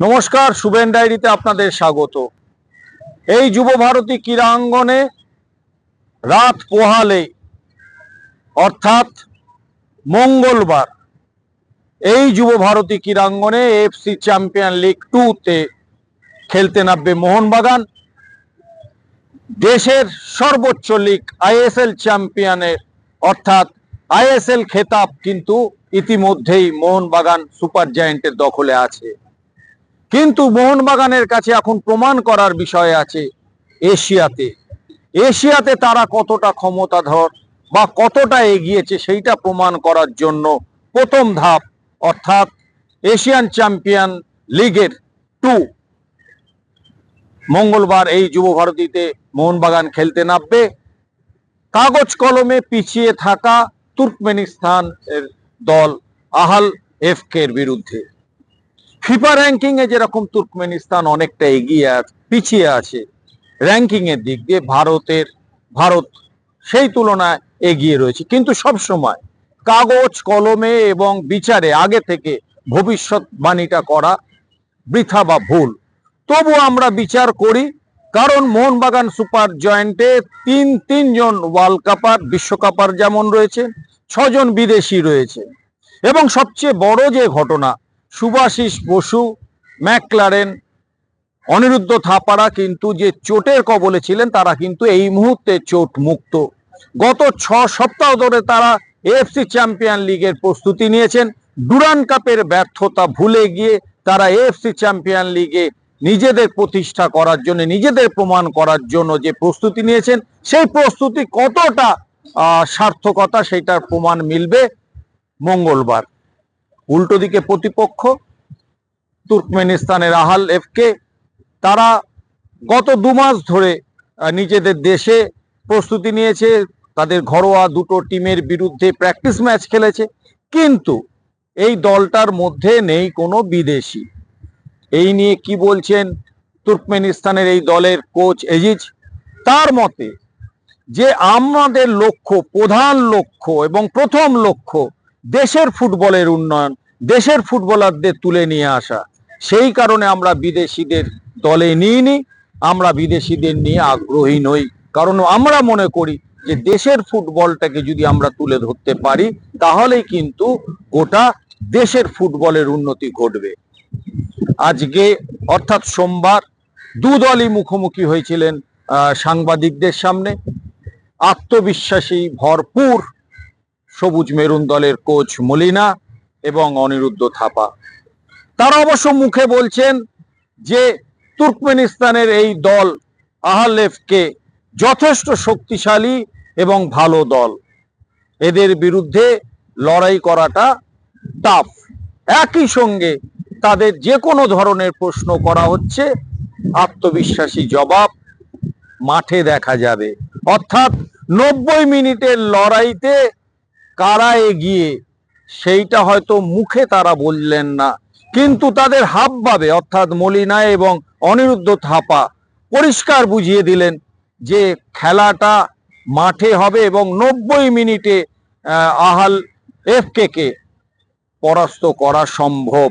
নমস্কার, শুভেন ডায়েরিতে আপনাদের স্বাগত। এই যুব ভারতী ক্রীড়াঙ্গনে রাত পোহালে, অর্থাৎ মঙ্গলবার, এই যুব ভারতী ক্রীড়াঙ্গনে এফসি চ্যাম্পিয়ন লিগ টুতে খেলতে নামবে মোহনবাগান। দেশের সর্বোচ্চ লিগ আইএসএল চ্যাম্পিয়নের, অর্থাৎ আইএসএল খেতাব কিন্তু ইতিমধ্যেই মোহনবাগান সুপার জায়েন্টের দখলে আছে। কিন্তু মোহনবাগানের কাছে এখন প্রমাণ করার বিষয় আছে এশিয়াতে। এশিয়াতে তারা কতটা ক্ষমতাধর বা কতটা এগিয়েছে সেইটা প্রমাণ করার জন্য প্রথম ধাপ, অর্থাৎ এশিয়ান চ্যাম্পিয়ন লিগের টু। মঙ্গলবার এই যুব ভারতীতে মোহনবাগান খেলতে নামবে। কাগজ কলমে পিছিয়ে থাকা তুর্কমেনিস্তান এর দল আহাল এফকের বিরুদ্ধে। ফিফা র্যাঙ্কিং এ যেরকম তুর্কমেনিস্তান অনেকটা এগিয়ে আছে পিছিয়ে আছে র্যাঙ্কিং এর দিক দিয়ে ভারতের, ভারত সেই তুলনায় এগিয়ে রয়েছে। কিন্তু সব সময় কাগজ, কলমে এবং বিচারে আগে থেকে ভবিষ্যৎবাণীটা করা বৃথা বা ভুল। তবু আমরা বিচার করি, কারণ মোহনবাগান সুপার জয়েন্টে তিন, তিনজন ওয়ার্ল্ড কাপার বিশ্বকাপার যেমন রয়েছে, ছজন বিদেশি রয়েছে। এবং সবচেয়ে বড় যে ঘটনা সুভাশিস বসু, ম্যাকলারেন, অনিরুদ্ধ থাপারা কিন্তু যে চোটের কবলে ছিলেন, তারা কিন্তু এই মুহূর্তে চোট মুক্ত। গত ছ সপ্তাহ ধরে তারা এএফসি চ্যাম্পিয়ন লিগের প্রস্তুতি নিয়েছেন। ডুরান কাপের ব্যর্থতা ভুলে গিয়ে তারা এএফসি চ্যাম্পিয়ন লিগে নিজেদের প্রতিষ্ঠা করার জন্য, নিজেদের প্রমাণ করার জন্য যে প্রস্তুতি নিয়েছেন, সেই প্রস্তুতি কতটা সার্থকতা সেটার প্রমাণ মিলবে মঙ্গলবার। উল্টো দিকে প্রতিপক্ষ, তুর্কমেনিস্তানের আহাল এফকে, তারা গত দু মাস ধরে নিজেদের দেশে প্রস্তুতি নিয়েছে, তাদের ঘরোয়া দুটো টিমের বিরুদ্ধে প্র্যাকটিস ম্যাচ খেলেছে, কিন্তু এই দলটার মধ্যে নেই কোনো বিদেশি। এই নিয়ে কি বলছেন তুর্কমেনিস্তানের এই দলের কোচ এজিজ তার মতে, যে আমাদের লক্ষ্য, প্রধান লক্ষ্য এবং প্রথম লক্ষ্য দেশের ফুটবলের উন্নয়ন, দেশের ফুটবলারদের তুলে নিয়ে আসা। সেই কারণে আমরা বিদেশিদের দলে নিইনি, আমরা বিদেশিদের নিয়ে আগ্রহী নই। কারণ আমরা মনে করি যে দেশের ফুটবলটাকে যদি আমরা তুলে ধরতে পারি, তাহলেই কিন্তু গোটা দেশের ফুটবলের উন্নতি ঘটবে। আজকে, অর্থাৎ সোমবার, দু দলই মুখোমুখি হয়েছিলেন সাংবাদিকদের সামনে। আত্মবিশ্বাসী ভরপুর সবুজ মেরুন দলের কোচ মলিনা এবং অনিরুদ্ধ থাপা। তারা অবশ্য মুখে বলছেন যে তুর্কমেনিস্তানের এই দল আহালেফকে যথেষ্ট শক্তিশালী এবং ভালো দল। এদের বিরুদ্ধে লড়াই করাটা টাফ একই সঙ্গে তাদের যে কোনো ধরনের প্রশ্ন করা হচ্ছে, আত্মবিশ্বাসী জবাব মাঠে দেখা যাবে। অর্থাৎ নব্বই মিনিটের লড়াইতে কারা এগিয়ে, সেইটা হয়তো মুখে তারা বললেন না। কিন্তু তাদের হাবভাবে, অর্থাৎ মলিনা এবং অনিরুদ্ধ থাপা পরিষ্কার বুঝিয়ে দিলেন যে খেলাটা মাঠে হবে এবং নব্বই মিনিটে আহাল এফকে কে পরাস্ত করা সম্ভব।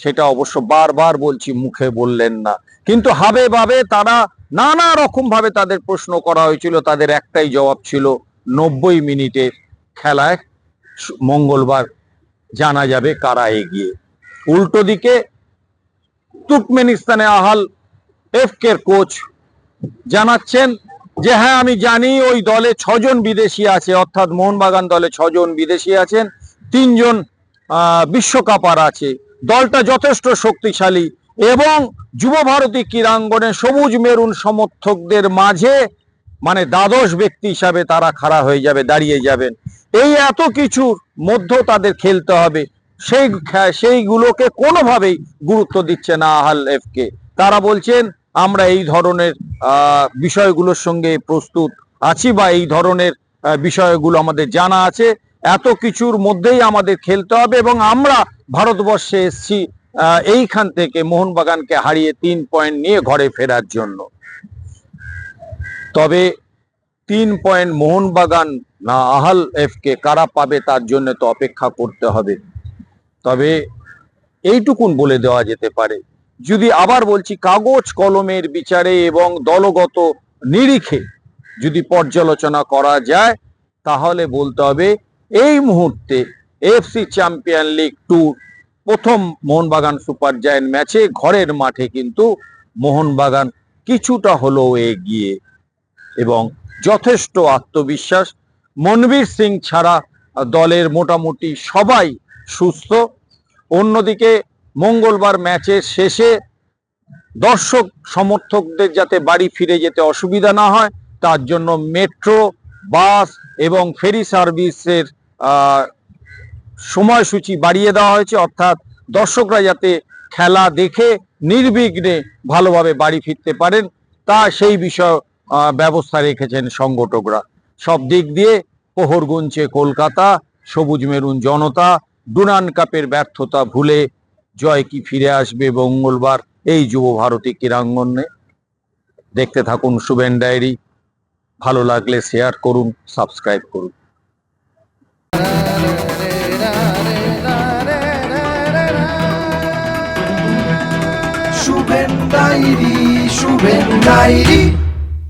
সেটা অবশ্য বারবার বলছি, মুখে বললেন না। কিন্তু হাবে ভাবে তারা নানা রকম ভাবে তাদের প্রশ্ন করা হয়েছিল, তাদের একটাই জবাব ছিল, নব্বই মিনিটের খেলায় মঙ্গলবার জানা যাবে কারা এগিয়ে। উল্টো দিকে তুর্কমেনিস্তানে আহাল এফকের কোচ জানাচ্ছেন যে হ্যাঁ আমি জানি ওই দলে ছজন বিদেশি আছে, অর্থাৎ মোহনবাগান দলে ছজন বিদেশি আছেন, তিনজন বিশ্বকাপার আছে। দলটা যথেষ্ট শক্তিশালী এবং যুব ভারতী ক্রীড়াঙ্গনে সবুজ মেরুন সমর্থকদের মাঝে মানে দ্বাদশ ব্যক্তি হিসাবে তারা খাড়া হয়ে যাবে, দাঁড়িয়ে যাবেন। এই এত কিছুর মধ্যেও তাদের খেলতে হবে। সেই সেইগুলোকে কোনোভাবেই গুরুত্ব দিচ্ছে না আহাল এফকে তারা বলছেন, আমরা এই ধরনের বিষয়গুলোর সঙ্গে প্রস্তুত আছি বা এই ধরনের বিষয়গুলো আমাদের জানা আছে। এত কিছুর মধ্যেই আমাদের খেলতে হবে এবং আমরা ভারতবর্ষে এসছি এইখান থেকে মোহনবাগানকে হারিয়ে তিন পয়েন্ট নিয়ে ঘরে ফেরার জন্য। তবে তিন পয়েন্ট মোহনবাগান না আহাল এফকে, কারা পাবে তার জন্য তো অপেক্ষা করতে হবে। তবে এইটুকুন বলে দেওয়া যেতে পারে। যদি আবার বলছি কাগজ কলমের বিচারে এবং দলগত নিরিখে যদি পর্যালোচনা করা যায়, তাহলে বলতে হবে এই মুহূর্তে এফসি চ্যাম্পিয়ন লিগ টু প্রথম মোহনবাগান সুপার জায়ান্ট ম্যাচে ঘরের মাঠে কিন্তু মোহনবাগান কিছুটা হলেও এগিয়ে এবং যথেষ্ট আত্মবিশ্বাস মনবীর সিং ছাড়া দলের মোটামুটি সবাই সুস্থ। অন্যদিকে মঙ্গলবার ম্যাচের শেষে দর্শক সমর্থকদের যাতে বাড়ি ফিরে যেতে অসুবিধা না হয়, তার জন্য মেট্রো, বাস এবং ফেরি সার্ভিসের সময়সূচি বাড়িয়ে দেওয়া হয়েছে। অর্থাৎ দর্শকরা যাতে খেলা দেখে নির্বিঘ্নে ভালোভাবে বাড়ি ফিরতে পারেন, তা সেই বিষয় ব্যবস্থা রেখেছেন সংগঠকরা। সব দিক দিয়ে প্রহর গুনছে কলকাতা, সবুজ মেরুন জনতা, ডুনান কাপের ব্যর্থতা ভুলে জয় কি ফিরে আসবে মঙ্গলবার এই যুব ভারতী ক্রীড়াঙ্গনে? দেখতে থাকুন শুভেন ডায়েরি, ভালো লাগলে শেয়ার করুন সাবস্ক্রাইব করুন। Shuven diary Shuven diary.